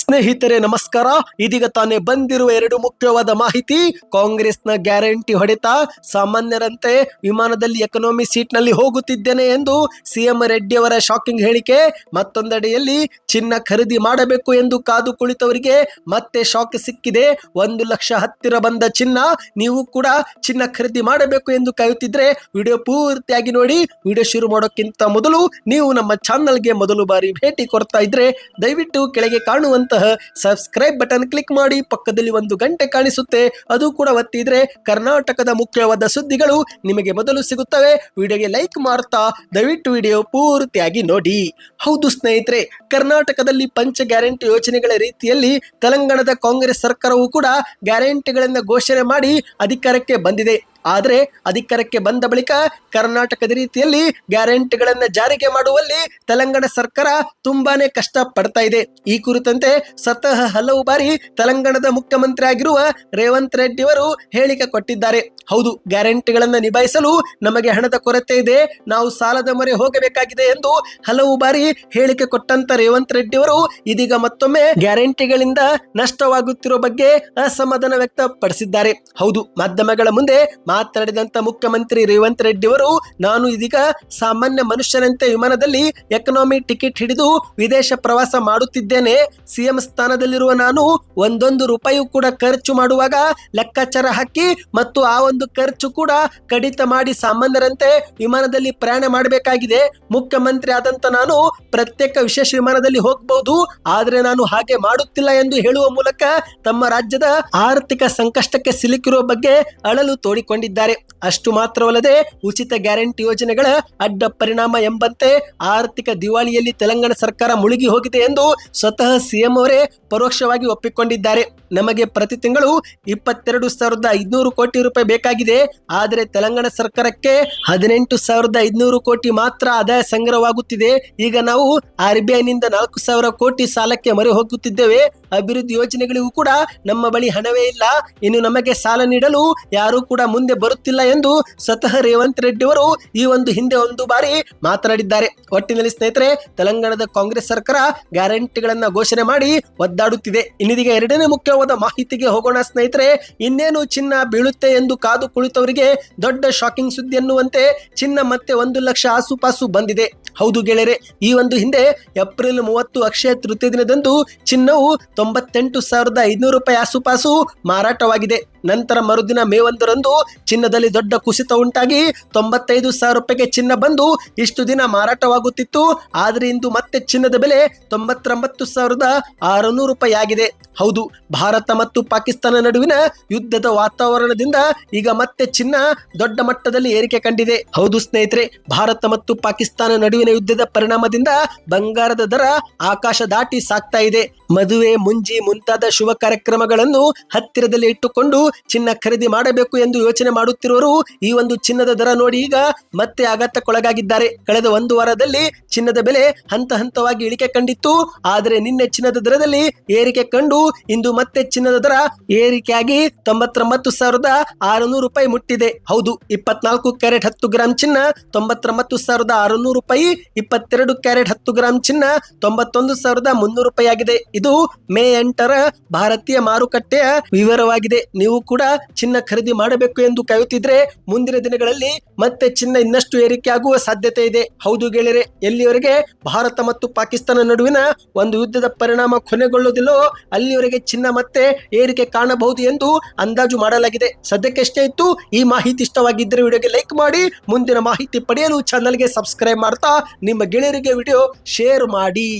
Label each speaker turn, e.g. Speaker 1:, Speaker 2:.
Speaker 1: ಸ್ನೇಹಿತರೆ, ನಮಸ್ಕಾರ. ಇದೀಗ ತಾನೇ ಬಂದಿರುವ ಎರಡು ಮುಖ್ಯವಾದ ಮಾಹಿತಿ. ಕಾಂಗ್ರೆಸ್ನ ಗ್ಯಾರಂಟಿ ಹೊಡೆತ ಸಾಮಾನ್ಯರಂತೆ ವಿಮಾನದಲ್ಲಿ ಎಕನಾಮಿ ಸೀಟ್ನಲ್ಲಿ ಹೋಗುತ್ತಿದ್ದೇನೆ ಎಂದು ಸಿಎಂ ರೆಡ್ಡಿ ಅವರ ಶಾಕಿಂಗ್ ಹೇಳಿಕೆ. ಮತ್ತೊಂದೆಡೆಯಲ್ಲಿ ಚಿನ್ನ ಖರೀದಿ ಮಾಡಬೇಕು ಎಂದು ಕಾದು ಕುಳಿತವರಿಗೆ ಮತ್ತೆ ಶಾಕ್ ಸಿಕ್ಕಿದೆ. ಒಂದು ಲಕ್ಷ ಹತ್ತಿರ ಬಂದ ಚಿನ್ನ, ನೀವು ಕೂಡ ಚಿನ್ನ ಖರೀದಿ ಮಾಡಬೇಕು ಎಂದು ಕಾಯುತ್ತಿದ್ರೆ ವಿಡಿಯೋ ಪೂರ್ತಿಯಾಗಿ ನೋಡಿ. ವಿಡಿಯೋ ಶುರು ಮಾಡೋಕ್ಕಿಂತ ಮೊದಲು ನೀವು ನಮ್ಮ ಚಾನಲ್ಗೆ ಮೊದಲು ಬಾರಿ ಭೇಟಿ ಕೊಡ್ತಾ ಇದ್ರೆ ದಯವಿಟ್ಟು ಕೆಳಗೆ ಕಾಣುವಂತಹ ಸಬ್ಸ್ಕ್ರೈಬ್ ಬಟನ್ ಕ್ಲಿಕ್ ಮಾಡಿ ಪಕ್ಕದಲ್ಲಿ ಒಂದು ಗಂಟೆ ಕಾಣಿಸುತ್ತೆ. ಅದು ಕೂಡ ಒತ್ತಿದ್ರೆ ಕರ್ನಾಟಕದ ಮುಖ್ಯವಾದ ಸುದ್ದಿಗಳು ನಿಮಗೆ ಮೊದಲು ಸಿಗುತ್ತವೆ. ವಿಡಿಯೋಗೆ ಲೈಕ್ ಮಾಡ್ತಾ ದಯವಿಟ್ಟು ವಿಡಿಯೋ ಪೂರ್ತಿಯಾಗಿ ನೋಡಿ. ಹೌದು ಸ್ನೇಹಿತರೆ, ಕರ್ನಾಟಕದಲ್ಲಿ ಪಂಚ ಗ್ಯಾರಂಟಿ ಯೋಜನೆಗಳ ರೀತಿಯಲ್ಲಿ ತೆಲಂಗಾಣದ ಕಾಂಗ್ರೆಸ್ ಸರ್ಕಾರವು ಕೂಡ ಗ್ಯಾರಂಟಿಗಳನ್ನು ಘೋಷಣೆ ಮಾಡಿ ಅಧಿಕಾರಕ್ಕೆ ಬಂದಿದೆ. ಆದರೆ ಅಧಿಕಾರಕ್ಕೆ ಬಂದ ಬಳಿಕ ಕರ್ನಾಟಕದ ರೀತಿಯಲ್ಲಿ ಗ್ಯಾರಂಟಿಗಳನ್ನು ಜಾರಿಗೆ ಮಾಡುವಲ್ಲಿ ತೆಲಂಗಾಣ ಸರ್ಕಾರ ತುಂಬಾನೇ ಕಷ್ಟ ಪಡ್ತಾ ಇದೆ. ಈ ಕುರಿತಂತೆ ಸ್ವತಃ ಹಲವು ಬಾರಿ ತೆಲಂಗಾಣದ ಮುಖ್ಯಮಂತ್ರಿ ಆಗಿರುವ ರೇವಂತ್ ರೆಡ್ಡಿ ಅವರು ಹೇಳಿಕೆ ಕೊಟ್ಟಿದ್ದಾರೆ. ಹೌದು, ಗ್ಯಾರಂಟಿಗಳನ್ನು ನಿಭಾಯಿಸಲು ನಮಗೆ ಹಣದ ಕೊರತೆ ಇದೆ. ನಾವು ಸಾಲದ ಮೊರೆ ಹೋಗಬೇಕಾಗಿದೆ ಎಂದು ಹಲವು ಬಾರಿ ಹೇಳಿಕೆ ಕೊಟ್ಟಂತ ರೇವಂತ್ ರೆಡ್ಡಿ ಅವರು ಇದೀಗ ಮತ್ತೊಮ್ಮೆ ಗ್ಯಾರಂಟಿಗಳಿಂದ ನಷ್ಟವಾಗುತ್ತಿರುವ ಬಗ್ಗೆ ಅಸಮಾಧಾನ ವ್ಯಕ್ತಪಡಿಸಿದ್ದಾರೆ. ಹೌದು, ಮಾಧ್ಯಮಗಳ ಮುಂದೆ ಮಾತನಾಡಿದಂತ ಮುಖ್ಯಮಂತ್ರಿ ರೇವಂತ್ ರೆಡ್ಡಿ ಅವರು ನಾನು ಇದೀಗ ಸಾಮಾನ್ಯ ಮನುಷ್ಯನಂತೆ ವಿಮಾನದಲ್ಲಿ ಎಕನಾಮಿ ಟಿಕೆಟ್ ಹಿಡಿದು ವಿದೇಶ ಪ್ರವಾಸ ಮಾಡುತ್ತಿದ್ದೇನೆ. ಸಿಎಂ ಸ್ಥಾನದಲ್ಲಿರುವ ನಾನು ಒಂದೊಂದು ರೂಪಾಯಿ ಕೂಡ ಖರ್ಚು ಮಾಡುವಾಗ ಲೆಕ್ಕಾಚಾರ ಹಾಕಿ ಮತ್ತು ಆ ಒಂದು ಖರ್ಚು ಕೂಡ ಕಡಿತ ಮಾಡಿ ಸಾಮಾನ್ಯರಂತೆ ವಿಮಾನದಲ್ಲಿ ಪ್ರಯಾಣ ಮಾಡಬೇಕಾಗಿದೆ. ಮುಖ್ಯಮಂತ್ರಿ ಆದಂತ ನಾನು ಪ್ರತ್ಯೇಕ ವಿಶೇಷ ವಿಮಾನದಲ್ಲಿ ಹೋಗಬಹುದು. ಆದ್ರೆ ನಾನು ಹಾಗೆ ಮಾಡುತ್ತಿಲ್ಲ ಎಂದು ಹೇಳುವ ಮೂಲಕ ತಮ್ಮ ರಾಜ್ಯದ ಆರ್ಥಿಕ ಸಂಕಷ್ಟಕ್ಕೆ ಸಿಲುಕಿರುವ ಬಗ್ಗೆ ಅಳಲು ತೋಡಿಕೊಂಡಿದ್ದಾರೆ ಮಾಡಿದ್ದಾರೆ ಅಷ್ಟು ಮಾತ್ರವಲ್ಲದೆ ಉಚಿತ ಗ್ಯಾರಂಟಿ ಯೋಜನೆಗಳ ಅಡ್ಡ ಪರಿಣಾಮ ಎಂಬಂತೆ ಆರ್ಥಿಕ ದಿವಾಳಿಯಲ್ಲಿ ತೆಲಂಗಾಣ ಸರ್ಕಾರ ಮುಳುಗಿ ಹೋಗಿದೆ ಎಂದು ಸ್ವತಃ ಸಿಎಂ ಅವರೇ ಪರೋಕ್ಷವಾಗಿ ಒಪ್ಪಿಕೊಂಡಿದ್ದಾರೆ. ನಮಗೆ ಪ್ರತಿ ತಿಂಗಳು ಇಪ್ಪತ್ತೆರಡು ಸಾವಿರದ ಐದುನೂರು ಕೋಟಿ ರೂಪಾಯಿ ಬೇಕಾಗಿದೆ. ಆದರೆ ತೆಲಂಗಾಣ ಸರ್ಕಾರಕ್ಕೆ ಹದಿನೆಂಟು ಸಾವಿರದ ಐದುನೂರು ಕೋಟಿ ಮಾತ್ರ ಆದಾಯ ಸಂಗ್ರಹವಾಗುತ್ತಿದೆ. ಈಗ ನಾವು ಆರ್ ಬಿ ಐನಿಂದ ನಾಲ್ಕು ಸಾವಿರ ಕೋಟಿ ಸಾಲಕ್ಕೆ ಮೊರೆ ಹೋಗುತ್ತಿದ್ದೇವೆ. ಅಭಿವೃದ್ಧಿ ಯೋಜನೆಗಳಿಗೂ ಕೂಡ ನಮ್ಮ ಬಳಿ ಹಣವೇ ಇಲ್ಲ. ಇನ್ನು ನಮಗೆ ಸಾಲ ನೀಡಲು ಯಾರೂ ಕೂಡ ಮುಂದೆ ಬರುತ್ತಿಲ್ಲ ಎಂದು ಸ್ವತಃ ರೇವಂತ್ ರೆಡ್ಡಿ ಅವರು ಈ ಒಂದು ಹಿಂದೆ ಒಂದು ಬಾರಿ ಮಾತನಾಡಿದ್ದಾರೆ. ಒಟ್ಟಿನಲ್ಲಿ ಸ್ನೇಹಿತರೆ, ತೆಲಂಗಾಣದ ಕಾಂಗ್ರೆಸ್ ಸರ್ಕಾರ ಗ್ಯಾರಂಟಿಗಳನ್ನ ಘೋಷಣೆ ಮಾಡಿ ಒದ್ದಾಡುತ್ತಿದೆ. ಇನ್ನಿದೀಗ ಎರಡನೇ ಮುಖ್ಯವಾದ ಮಾಹಿತಿಗೆ ಹೋಗೋಣ ಸ್ನೇಹಿತರೆ, ಇನ್ನೇನು ಚಿನ್ನ ಬೀಳುತ್ತೆ ಎಂದು ಕಾದು ಕುಳಿತವರಿಗೆ ದೊಡ್ಡ ಶಾಕಿಂಗ್ ಸುದ್ದಿ ಎನ್ನುವಂತೆ ಚಿನ್ನ ಮತ್ತೆ ಒಂದು ಲಕ್ಷ ಆಸುಪಾಸು ಬಂದಿದೆ. ಹೌದು ಗೆಳೆಯರೆ, ಈ ಒಂದು ಹಿಂದೆ ಏಪ್ರಿಲ್ ಮೂವತ್ತು ಅಕ್ಷಯ ತೃತೀಯ ದಿನದಂದು ಚಿನ್ನವು ತೊಂಬತ್ತೆಂಟು ಸಾವಿರದ ಐದುನೂರು ರೂಪಾಯಿ ಆಸುಪಾಸು ಮಾರಾಟವಾಗಿದೆ. ನಂತರ ಮರುದಿನ ಮೇ ಒಂದರಂದು ಚಿನ್ನದಲ್ಲಿ ದೊಡ್ಡ ಕುಸಿತ ಉಂಟಾಗಿ ತೊಂಬತ್ತೈದು ಸಾವಿರ ರೂಪಾಯಿಗೆ ಚಿನ್ನ ಬಂದು ಇಷ್ಟು ದಿನ ಮಾರಾಟವಾಗುತ್ತಿತ್ತು. ಆದರೆ ಇಂದು ಮತ್ತೆ ಚಿನ್ನದ ಬೆಲೆ ತೊಂಬತ್ತೊಂಬತ್ತು ಸಾವಿರದ ಆರುನೂರು ರೂಪಾಯಿ ಆಗಿದೆ. ಹೌದು, ಭಾರತ ಮತ್ತು ಪಾಕಿಸ್ತಾನ ನಡುವಿನ ಯುದ್ಧದ ವಾತಾವರಣದಿಂದ ಈಗ ಮತ್ತೆ ಚಿನ್ನ ದೊಡ್ಡ ಮಟ್ಟದಲ್ಲಿ ಏರಿಕೆ ಕಂಡಿದೆ. ಹೌದು ಸ್ನೇಹಿತರೆ, ಭಾರತ ಮತ್ತು ಪಾಕಿಸ್ತಾನ ನಡುವಿನ ಯುದ್ಧದ ಪರಿಣಾಮದಿಂದ ಬಂಗಾರದ ದರ ಆಕಾಶ ದಾಟಿ ಸಾಕ್ತಾ ಇದೆ. ಮದುವೆ ಮುಂಜಿ ಮುಂತಾದ ಶುಭ ಕಾರ್ಯಕ್ರಮಗಳನ್ನು ಹತ್ತಿರದಲ್ಲಿ ಇಟ್ಟುಕೊಂಡು ಚಿನ್ನ ಖರೀದಿ ಮಾಡಬೇಕು ಎಂದು ಯೋಚನೆ ಮಾಡುತ್ತಿರುವರು ಈ ಒಂದು ಚಿನ್ನದ ದರ ನೋಡಿ ಈಗ ಮತ್ತೆ ಆಘಾತಕ್ಕೊಳಗಾಗಿದ್ದಾರೆ. ಕಳೆದ ಒಂದು ವಾರದಲ್ಲಿ ಚಿನ್ನದ ಬೆಲೆ ಹಂತ ಹಂತವಾಗಿ ಇಳಿಕೆ ಕಂಡಿತ್ತು. ಆದರೆ ನಿನ್ನೆ ಚಿನ್ನದ ದರದಲ್ಲಿ ಏರಿಕೆ ಕಂಡು ಇಂದು ಮತ್ತೆ ಚಿನ್ನದ ದರ ಏರಿಕೆಯಾಗಿ ತೊಂಬತ್ತೊಂಬತ್ತು ಸಾವಿರದ ಆರುನೂರು ರೂಪಾಯಿ ಮುಟ್ಟಿದೆ. ಹೌದು, ಇಪ್ಪತ್ನಾಲ್ಕು ಕ್ಯಾರೆಟ್ ಹತ್ತು ಗ್ರಾಂ ಚಿನ್ನ, ತೊಂಬತ್ತೊಂಬತ್ತು ಸಾವಿರದ ಆರುನೂರು ರೂಪಾಯಿ, ಇಪ್ಪತ್ತೆರಡು ಕ್ಯಾರೆಟ್ ಹತ್ತು ಗ್ರಾಂ ಚಿನ್ನ, ತೊಂಬತ್ತೊಂದು ಸಾವಿರದ ಮುನ್ನೂರು ರೂಪಾಯಿ ಆಗಿದೆ ಇದು ಮೇ ಎಂಟರ ಭಾರತೀಯ ಮಾರುಕಟ್ಟೆಯ ವಿವರವಾಗಿದೆ. ನೀವು ಕೂಡ ಚಿನ್ನ ಖರೀದಿ ಮಾಡಬೇಕು ಎಂದು ಕಾಯುತ್ತಿದ್ರೆ ಮುಂದಿನ ದಿನಗಳಲ್ಲಿ ಮತ್ತೆ ಚಿನ್ನ ಇನ್ನಷ್ಟು ಏರಿಕೆ ಆಗುವ ಸಾಧ್ಯತೆ ಇದೆ. ಹೌದು ಗೆಳೆಯರೆ ಎಲ್ಲಿಯವರೆಗೆ ಭಾರತ ಮತ್ತು ಪಾಕಿಸ್ತಾನ ನಡುವಿನ ಒಂದು ಯುದ್ಧದ ಪರಿಣಾಮ ಕೊನೆಗೊಳ್ಳುವುದಿಲ್ಲೋ ಅಲ್ಲಿಯವರೆಗೆ ಚಿನ್ನ ಮತ್ತೆ ಏರಿಕೆ ಕಾಣಬಹುದು ಎಂದು ಅಂದಾಜು ಮಾಡಲಾಗಿದೆ. ಸದ್ಯಕ್ಕೆ ಇತ್ತು. ಈ ಮಾಹಿತಿ ಇಷ್ಟವಾಗಿದ್ದರೆ ವಿಡಿಯೋಗೆ ಲೈಕ್ ಮಾಡಿ, ಮುಂದಿನ ಮಾಹಿತಿ ಪಡೆಯಲು ಚಾನಲ್ಗೆ ಸಬ್ಸ್ಕ್ರೈಬ್ ಮಾಡ್ತಾ ನಿಮ್ಮ ಗೆಳೆಯರಿಗೆ ವಿಡಿಯೋ ಶೇರ್ ಮಾಡಿ.